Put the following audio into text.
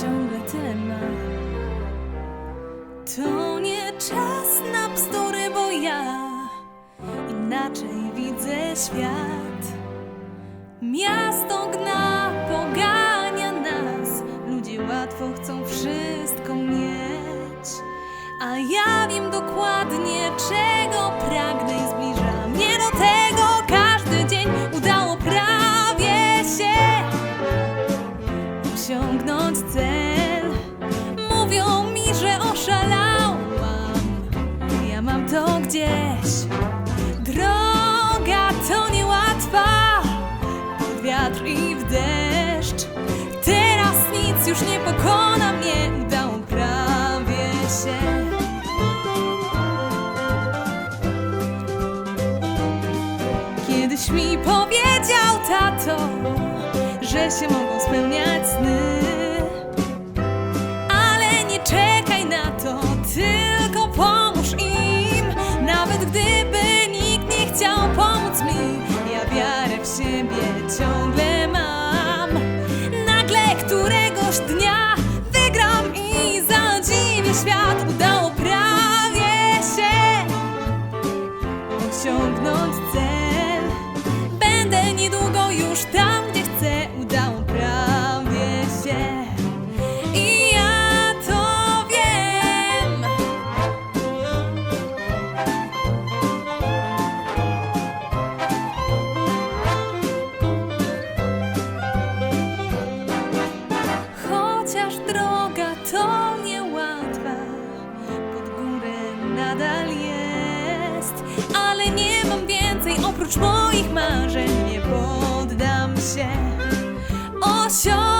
ciągle tyle. To nie czas na bzdury, bo ja inaczej widzę świat. Miasto gna, pogania nas, ludzie łatwo chcą wszystko mieć. A ja wiem dokładnie, czego pragnę i zbliża już nie pokona mnie, udało prawie się. Kiedyś mi powiedział tato, że się mogą spełniać sny. Któregoś dnia wygram i zadziwię świat. Udało prawie się osiągnąć cel. Droga to niełatwa, pod górę nadal jest, ale nie mam więcej oprócz moich marzeń, nie poddam się. Osiągnę